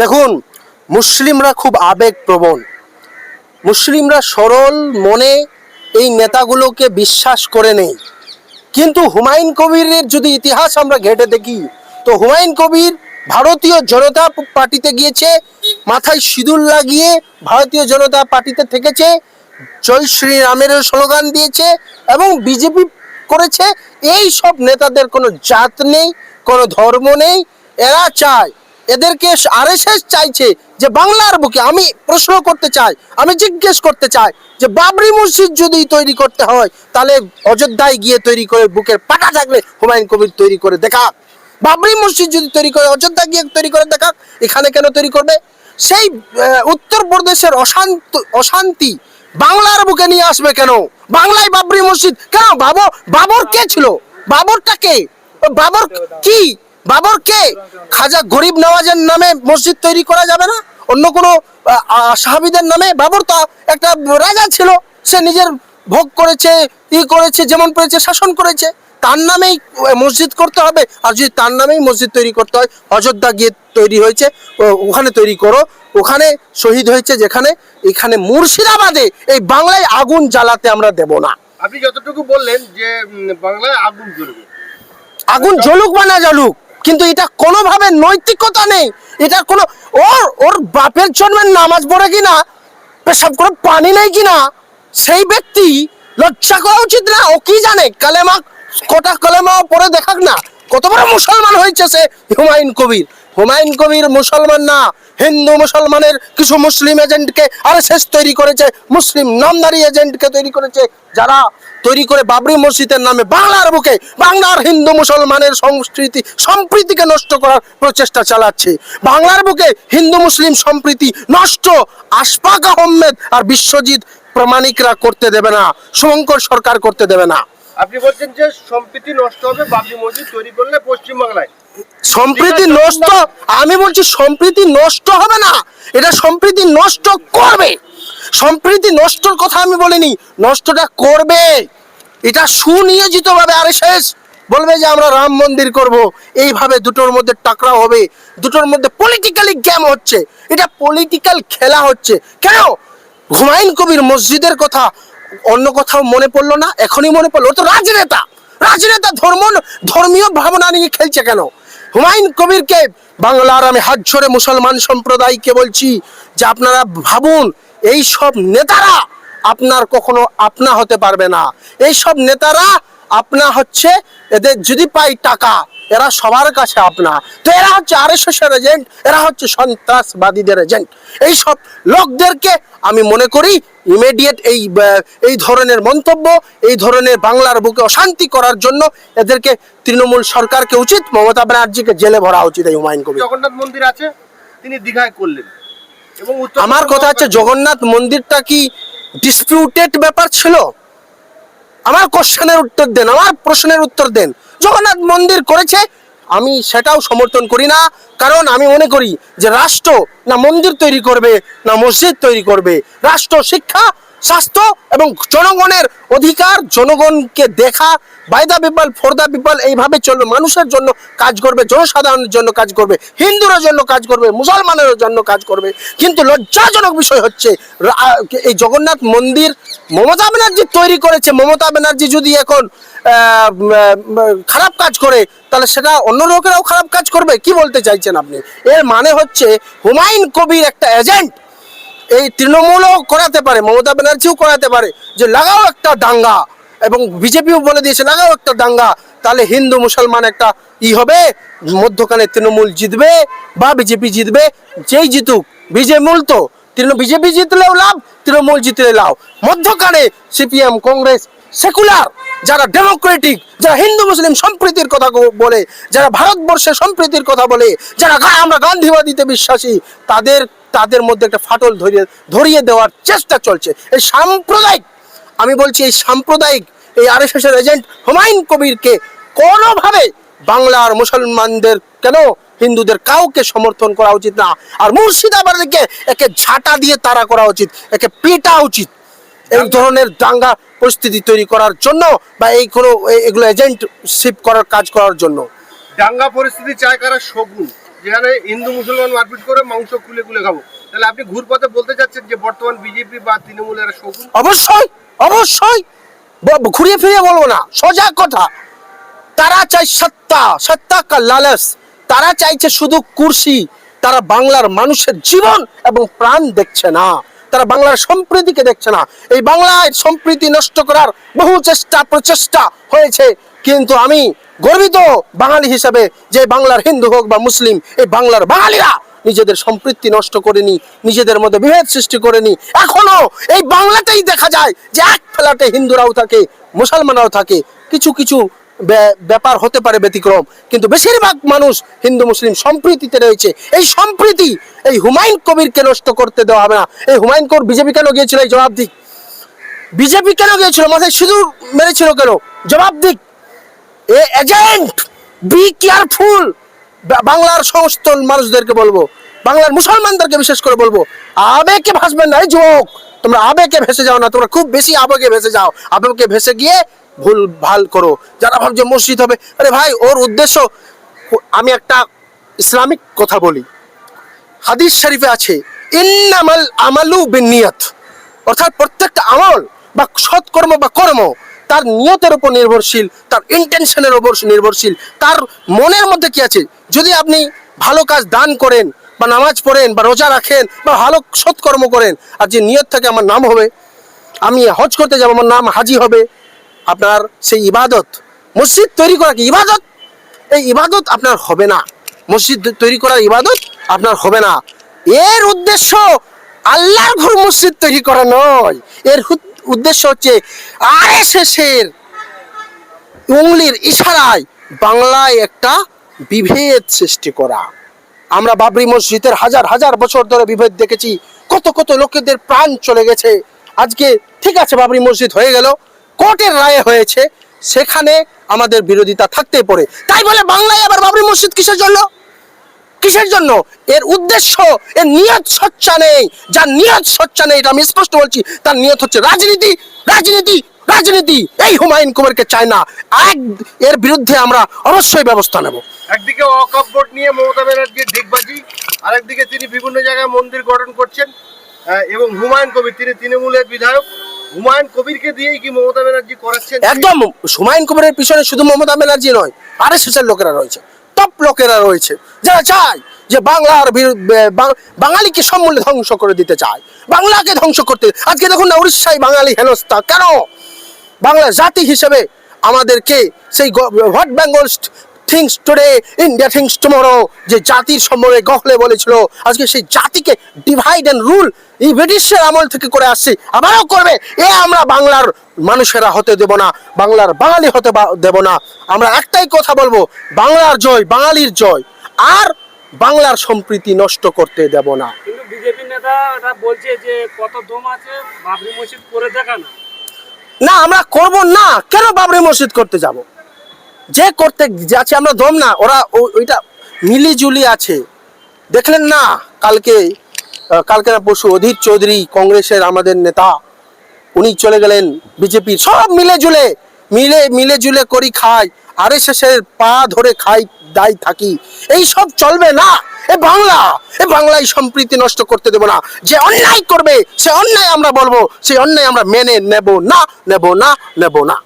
দেখুন, মুসলিমরা খুব আবেগপ্রবণ। মুসলিমরা সরল মনে এই নেতাগুলোকে বিশ্বাস করে নেই। কিন্তু হুমায়ুন কবিরের যদি ইতিহাস আমরা ঘেটে দেখি, তো হুমায়ুন কবির ভারতীয় জনতা পার্টিতে গিয়েছে, মাথায় সিঁদুর লাগিয়ে ভারতীয় জনতা পার্টিতে থেকেছে, জয় শ্রীরামের স্লোগান দিয়েছে এবং বিজেপি করেছে, এই সব নেতাদের কোনো জাত নেই। কোনো ধর্ম নেই, এরা চায়। এদেরকে আরএসএস চাইছে যে বাংলার বুকে আমি প্রশ্ন করতে চাই, আমি জিজ্ঞেস করতে চাই যে বাবরি মসজিদ যদি তৈরি করতে হয়, তাহলে অযোধ্যায় গিয়ে তৈরি করে বুকের পাটা থাকলে হুমায়ুন কবির তৈরি করে দেখাক। বাবরি মসজিদ যদি তৈরি করে, অযোধ্যা গিয়ে তৈরি করে দেখাক, এখানে কেন তৈরি করবে? সেই উত্তরপ্রদেশের অশান্ত, অশান্তি বাংলার বুকে নিয়ে আসবে কেন? বাংলায় বাবরি মসজিদ, কেন? বাবর বাবর কে ছিল? বাবরটা কে? বাবর কি? বাবর কে? খাজা গরিব নওয়াজের নামে মসজিদ তৈরি করা যাবে না? অন্য কোনো সাহাবিদের নামে? বাবর তো একটা রাজা ছিল, সে নিজের ভোগ করেছে, ই করেছে, যেমন পেরেছে, শাসন করেছে। তার নামেই মসজিদ করতে হবে। আর যদি তার নামেই মসজিদ তৈরি করতে হয় অযোধ্যা গিয়ে তৈরি হয়েছে ওখানে তৈরি করো। ওখানে শহীদ হয়েছে যেখানে, এখানে মুর্শিদাবাদে এই বাংলায় আগুন জ্বালাতে আমরা দেব না। আপনি যতটুকু বললেন যে বাংলায় আগুন জ্বলবে। আগুন জ্বলুক বা না জ্বলুক, কিন্তু এটা কোনোভাবে নৈতিকতা নেই। এটা কোনো ওর ওর বাপের জন্মের নামাজ পড়ে কিনা, পেশাব করে পানি নেই কিনা, সেই ব্যক্তি লজ্জা করা উচিত না। ও কি জানে? কালেমা কটা কালেমা পরে দেখাক না। কত বড় মুসলমান হয়েছে সে হুমায়ুন কবির। হুমায়ুন কবির মুসলমান না, হিন্দু মুসলমানের কিছু মুসলিম এজেন্টকে আর শেষ তৈরি করেছে, মুসলিম নামদারি এজেন্টকে তৈরি করেছে, যারা তৈরি করে বাবরি মসজিদের নামে বাংলার বুকে, বাংলার হিন্দু মুসলমানের সংস্কৃতি, সম্প্রীতিকে নষ্ট করার প্রচেষ্টা চালাচ্ছে। বাংলার বুকে হিন্দু মুসলিম সম্প্রীতি নষ্ট, আশফাক আহমেদ আর বিশ্বজিৎ প্রামাণিকরা করতে দেবে না, শুভঙ্কর সরকার করতে দেবে না। আপনি বলছেন যে সম্প্রীতি নষ্ট হবে, বাবরি মসজিদ তৈরি করলে পশ্চিমবাংলায়। সম্প্রীতি নষ্ট আমি বলছি সম্প্রীতি নষ্ট হবে না। এটা সম্প্রীতি নষ্ট করবে। সম্প্রীতি নষ্টর কথা আমি বলিনি নষ্টটা করবে। এটা সুনিয়োজিত ভাবে আর শেষ বলবে যে আমরা রাম মন্দির করব। এইভাবে দুটোর মধ্যে টাকরা হবে। দুটোর মধ্যে পলিটিক্যালি গেম হচ্ছে। এটা পলিটিক্যাল খেলা হচ্ছে। কেন? হুমায়ুন কবির মসজিদের কথা অন্য কোথাও মনে পড়ল না এখনই মনে পড়ল। তো রাজনেতা। রাজনেতা ধর্ম ধর্মীয় ভাবনা নিয়ে খেলছে কেন? হুমায়ুন কবিরকে বাংলার আমি হাত ছড়ে মুসলমান সম্প্রদায়কে বলছি যে আপনারা ভাবুন, এই সব নেতারা আপনার কখনো আপনা হতে পারবে না। এই সব নেতারা আপনা হচ্ছে, এদের যদি পাই টাকা এরা সবার কাছে আপনা তো এরা হচ্ছে আর এস এর এজেন্ট এরা হচ্ছে সন্ত্রাসবাদীদের এজেন্ট এই সব লোকদেরকে আমি মনে করি ইমিডিয়েট এই এই ধরনের মন্তব্য এই ধরনের বাংলার বুকে অশান্তি করার জন্য এদেরকে তৃণমূল সরকারকে উচিত মমতা ব্যানার্জিকে জেলে ভরা উচিত এই হুমায়ুন কবির। জগন্নাথ মন্দির আছে তিনি দীঘায় করলেন। এবং আমার কথা হচ্ছে জগন্নাথ মন্দিরটা কি ডিসপিউটেড ব্যাপার ছিল? আমার কোশ্চেনের উত্তর দেন আমার প্রশ্নের উত্তর দেন। জগন্নাথ মন্দির করেছে, আমি সেটাও সমর্থন করি না। কারণ আমি মনে করি যে রাষ্ট্র না মন্দির তৈরি করবে, না মসজিদ তৈরি করবে। রাষ্ট্র শিক্ষা স্বাস্থ্য এবং জনগণের অধিকার, জনগণকে দেখা, বাইদা পিপাল ফোরদা পিপাল এইভাবে চলবে। মানুষের জন্য কাজ করবে, জনসাধারণের জন্য কাজ করবে হিন্দুর জন্য কাজ করবে মুসলমানের জন্য কাজ করবে। কিন্তু লজ্জাজনক বিষয় হচ্ছে এই জগন্নাথ মন্দির মমতা ব্যানার্জি তৈরি করেছে। মমতা ব্যানার্জি যদি এখন খারাপ কাজ করে, তাহলে সেটা অন্য লোকেরাও খারাপ কাজ করবে? কি বলতে চাইছেন আপনি? এর মানে হচ্ছে হুমায়ুন কবির একটা এজেন্ট এই তৃণমূলও করাতে পারে, মমতা ব্যানার্জিও করাতে পারে, যে লাগাও একটা দাঙ্গা। এবং বিজেপিও বলে দিয়েছে, লাগাও একটা দাঙ্গা, তাহলে হিন্দু মুসলমান একটা ই হবে, মধ্যখানে তৃণমূল জিতবে বা বিজেপি জিতবে, যেই জিতুক বিজেমূল তো, তৃণ, বিজেপি জিতলেও লাভ, তৃণমূল জিতলে লাভ। মধ্যখানে সিপিএম, কংগ্রেস, সেকুলার, যারা ডেমোক্রেটিক, যারা হিন্দু মুসলিম সম্প্রীতির কথা বলে, যারা ভারতবর্ষের সম্প্রীতির কথা বলে, যারা আমরা গান্ধীবাদীতে বিশ্বাসী, তাদের তাদের মধ্যে একটা ফাটল ধরিয়ে ধরিয়ে দেওয়ার চেষ্টা চলছে। এই সাম্প্রদায়িক, আমি বলছি এই সাম্প্রদায়িক, এই আর এস এর এজেন্ট হুমায়ুন কবিরকে কোনোভাবে বাংলার মুসলমানদের কেন, হিন্দুদের কাউকে সমর্থন করা উচিত না? আর মুর্শিদাবাদকে একে ঝাঁটা দিয়ে তাড়া করা উচিত, একে পিটা উচিত। এই ধরনের দাঙ্গা পরিস্থিতি তৈরি করার জন্য বা এই কোনো এগুলো এজেন্ট এজেন্টশিপ করার, কাজ করার জন্য। দাঙ্গা পরিস্থিতি চায় কারা? শগুন। যেখানে হিন্দু মুসলমান মারপিট করে মাংস খুলে খুলে খাব। তাহলে আপনি ঘুরপথে বলতে চাচ্ছেন যে বর্তমান বিজেপি বা তৃণমূলের শগুন অবশ্যই অবশ্যই। ঘুরিয়ে ফিরিয়ে বলব না সোজা কথা। তারা চাই সত্তা সত্তা কা লালস। তারা চাইছে শুধু কুর্সি। তারা বাংলার মানুষের জীবন এবং প্রাণ দেখছে না। তারা বাংলার সম্প্রীতিকে দেখছে না। এই বাংলায় সম্প্রীতি নষ্ট করার বহু চেষ্টা, প্রচেষ্টা হয়েছে। কিন্তু আমি গর্বিত বাঙালি হিসাবে যে বাংলার হিন্দু হোক বা মুসলিম, এই বাংলার বাঙালিরা নিজেদের সম্পৃক্তি নষ্ট করেনি, নিজেদের মধ্যে বিভেদ সৃষ্টি করেনি। এখনও এই বাংলাতেই দেখা যায় যে এক ফেলাতে হিন্দুরাও থাকে, মুসলমানরাও থাকে। কিছু কিছু ব্যাপার হতে পারে ব্যতিক্রম, কিন্তু বেশিরভাগ মানুষ হিন্দু, মুসলিম সম্প্রীতিতে রয়েছে। এই সম্প্রীতি, এই হুমায়ুন কবিরকে নষ্ট করতে দেওয়া হবে না। এই হুমায়ুন কবির বিজেপি কেন গিয়েছিল এই জবাব দিক? বিজেপি কেন গিয়েছিল? মাথায় সিঁদুর মেরেছিল কেন? জবাব দিক। এ এজেন্ট বি কেয়ারফুল বাংলার সমস্ত মানুষদেরকে বলব, বাংলার মুসলমানদেরকে বিশেষ করে বলব আবেগে ভাসবেন না যুবক। তোমরা আবেগে ভেসে যাও না, তোমরা খুব বেশি আবেগে ভেসে যাও। আবেগে ভেসে গিয়ে ভুল ভালো করো। যারা ভাবছে মসজিদ হবে, আরে ভাই, ওর উদ্দেশ্য, আমি একটা ইসলামিক কথা বলি। হাদিস শরীফে আছে, ইন্নামাল আমালু বিনিয়ত। অর্থাৎ প্রত্যেকটা আমল বা সৎকর্ম বা কর্ম তার নিয়তের উপর নির্ভরশীল, তার ইন্টেনশনের উপর নির্ভরশীল, তার মনের মধ্যে কি আছে? যদি আপনি ভালো কাজ দান করেন, বা নামাজ পড়েন, বা রোজা রাখেন, বা ভালো সৎকর্ম করেন, আর যে নিয়ত থাকে আমার নাম হবে, আমি হজ করতে যাব, আমার নাম হাজি হবে, আপনার সেই ইবাদত, মসজিদ তৈরি করা কি ইবাদত? এই ইবাদত আপনার হবে না। মসজিদ তৈরি করার ইবাদত আপনার হবে না। এর উদ্দেশ্য আল্লাহর ঘর মসজিদ তৈরি করা নয়। এর উদ্দেশ্য হচ্ছে আরএসএস এর উংলির ইশারায় বাংলায় একটা বিভেদ সৃষ্টি করা। আমরা বাবরি মসজিদের হাজার হাজার বছর ধরে বিভেদ দেখেছি। কত কত লোকেদের প্রাণ চলে গেছে। আজকে ঠিক আছে, বাবরি মসজিদ হয়ে গেল, কোর্টের রায়ে হয়েছে, সেখানে আমাদের বিরোধিতা থাকতেই পড়ে। তাই বলে বাংলায় আবার বাবরি মসজিদ কিসের জন্য? কিসের জন্য? এর উদ্দেশ্য এর নিয়ত সচ্চা নেই। যার নিয়ত সচ্চা নেই এটা আমি স্পষ্ট বলছি তার নিয়ত হচ্ছে রাজনীতি রাজনীতি রাজনীতি। এই হুমায়ুন কুমারকে চায় না। এক এর বিরুদ্ধে আমরা অবশ্যই ব্যবস্থা নেব। একদিকে ওয়াকফ বোর্ড নিয়ে মমতা ব্যানার্জির দিগবাজি আরেকদিকে তিনি বিভিন্ন জায়গায় মন্দির গঠন করছেন এবং হুমায়ুন কবির তিনি তৃণমূলের বিধায়ক। হুমায়ুন কবিরকে দিয়েই কি মমতা ব্যানার্জি করাচ্ছেন? একদম হুমায়ুন কুমারের পিছনে শুধু মমতা ব্যানার্জি নয় আর এস লোকেরা রয়েছে। লোকেরা রয়েছে। যারা চায় যে বাংলার বাঙালিকে সমূলে ধ্বংস করে দিতে চায়, বাংলাকে ধ্বংস করতে। আজকে দেখুন না, উড়িষ্যায় বাঙালি হেনস্থা। কেন? বাংলা জাতি হিসেবে আমাদেরকে সেই what Bengal thinks today India thinks tomorrow যে জাতির সম্বন্ধে গহলে বলেছিল আজকে সেই জাতিকে ডিভাইড অ্যান্ড রুল এই ব্রিটিশের আমল থেকে করে আসছে আবারও করবে। এ আমরা বাংলার মানুষেরা হতে দেব না বাংলার বাঙালি হতে দেব না। আমরা একটাই কথা বলব বাংলার জয় বাঙালির জয় আর বাংলার সম্প্রীতি নষ্ট করতে দেব না। কিন্তু বিজেপি নেতারা বলছে যে কত দম আছে বাবরি মসজিদ করে দেখা না না আমরা করব না কেন বাবরি মসজিদ করতে যাব? যে করতে যাচ্ছে, আমরা দম না, ওরা ওইটা মিলিজুলি আছে। দেখলেন না, কালকে কালকে না পরশু অধীর চৌধুরী কংগ্রেসের আমাদের নেতা, উনি চলে গেলেন বিজেপি সব মিলে জুলে মিলে মিলে জুলে করি খাই আর এর পা ধরে খাই, দায় থাকি। এই সব চলবে না। এ বাংলা, এ বাংলায় সম্প্রীতি নষ্ট করতে দেব না। যে অন্যায় করবে, সে অন্যায় আমরা বলব, সেই অন্যায় আমরা মেনে নেব না নেব না নেব না।